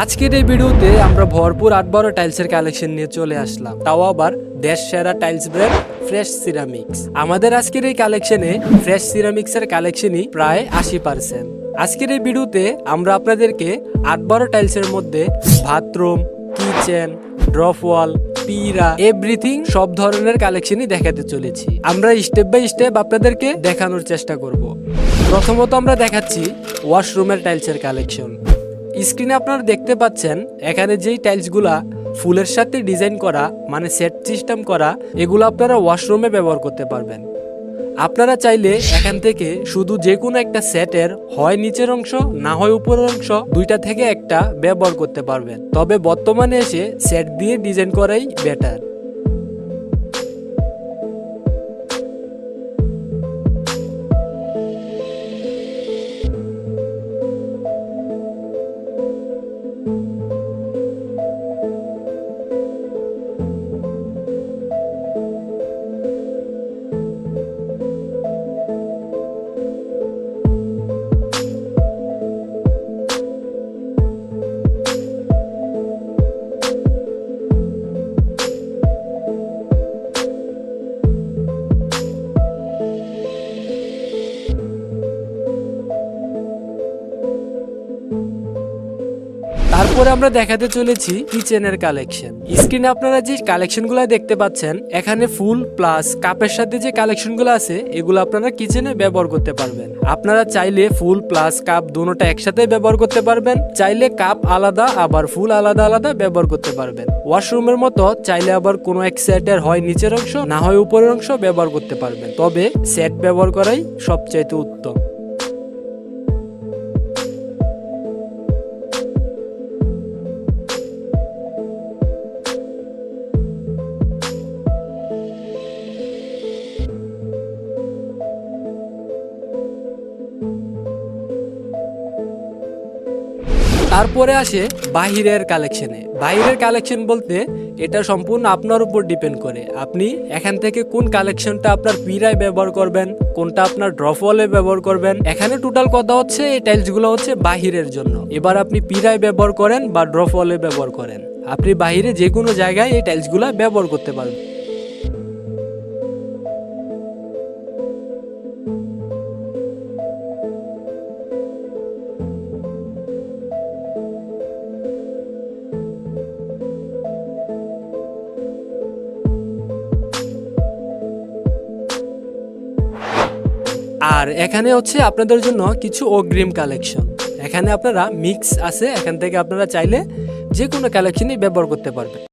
আজকের এই ভিডিওতে আমরা ভরপুর আট বারো টাইলসের কালেকশন নিয়ে চলে আসলাম। তাও আবার দেশ সেরা টাইলস ব্র্যান্ড ফ্রেশ সিরামিক্স আমাদের আজকের এই কালেকশনে ফ্রেশ সিরামিক্স এর কালেকশনই প্রায় আশি পার্সেন্ট আজকের এই ভিডিওতে আমরা আপনাদেরকে আট বারো টাইলসের মধ্যে বাথরুম কিচেন ড্রপ ওয়াল পিরা এভরিথিং সব ধরনের কালেকশনই দেখাতে চলেছি। আমরা স্টেপ বাই স্টেপ আপনাদেরকে দেখানোর চেষ্টা করব। প্রথমত আমরা দেখাচ্ছি ওয়াশরুমের টাইলসের কালেকশন স্ক্রিনে আপনারা দেখতে পাচ্ছেন, এখানে যেই টাইলসগুলা ফুলের সাথে ডিজাইন করা মানে সেট সিস্টেম করা, এগুলো আপনারা ওয়াশরুমে ব্যবহার করতে পারবেন। আপনারা চাইলে এখান থেকে শুধু যে কোনো একটা সেটের হয় নিচের অংশ, না হয় উপরের অংশ, দুইটা থেকে একটা ব্যবহার করতে পারবেন। তবে বর্তমানে এসে সেট দিয়ে ডিজাইন করাই বেটার তারপরে আমরা দেখাতে চলেছি কিচেনের কালেকশন। স্ক্রিনে আপনারা যে কালেকশনগুলো দেখতে পাচ্ছেন, এখানে ফুল প্লাস কাপের সাথে যে কালেকশনগুলো আছে, এগুলো আপনারা কিচেনে ব্যবহার করতে পারবেন। আপনারা চাইলে ফুল প্লাস কাপ দুটোটা একসাথে ব্যবহার করতে পারবেন, চাইলে কাপ আলাদা, আবার ফুল আলাদা আলাদা ব্যবহার করতে পারবেন। ওয়াশরুমের মতো চাইলে আবার কোনো এক সেটের হয় নিচের অংশ, না হয় উপরের অংশ ব্যবহার করতে পারবেন। তবে সেট ব্যবহার করাই সবচাইতে উত্তম। তারপরে আসে বাহিরের কালেকশনে বাহিরের কালেকশন বলতে এটা সম্পূর্ণ আপনার উপর ডিপেন্ড করে। আপনি এখান থেকে কোন কালেকশনটা আপনার পিরায় ব্যবহার করবেন, কোনটা আপনার ড্রপ ওয়ালে ব্যবহার করবেন। এখানে টোটাল কথা হচ্ছে, এই টাইলসগুলো হচ্ছে বাহিরের জন্য। এবার আপনি পিরায় ব্যবহার করেন বা ড্রপ ওয়ালে ব্যবহার করেন। আপনি বাহিরে যে কোনো জায়গায় এই টাইলসগুলো ব্যবহার করতে পারবেন। আর এখানে হচ্ছে আপনাদের জন্য কিছু অগ্রিম কালেকশন এখানে আপনারা মিক্স আছে, এখান থেকে আপনারা চাইলে যে কোনো কালেকশনই ব্যবহার করতে পারবেন।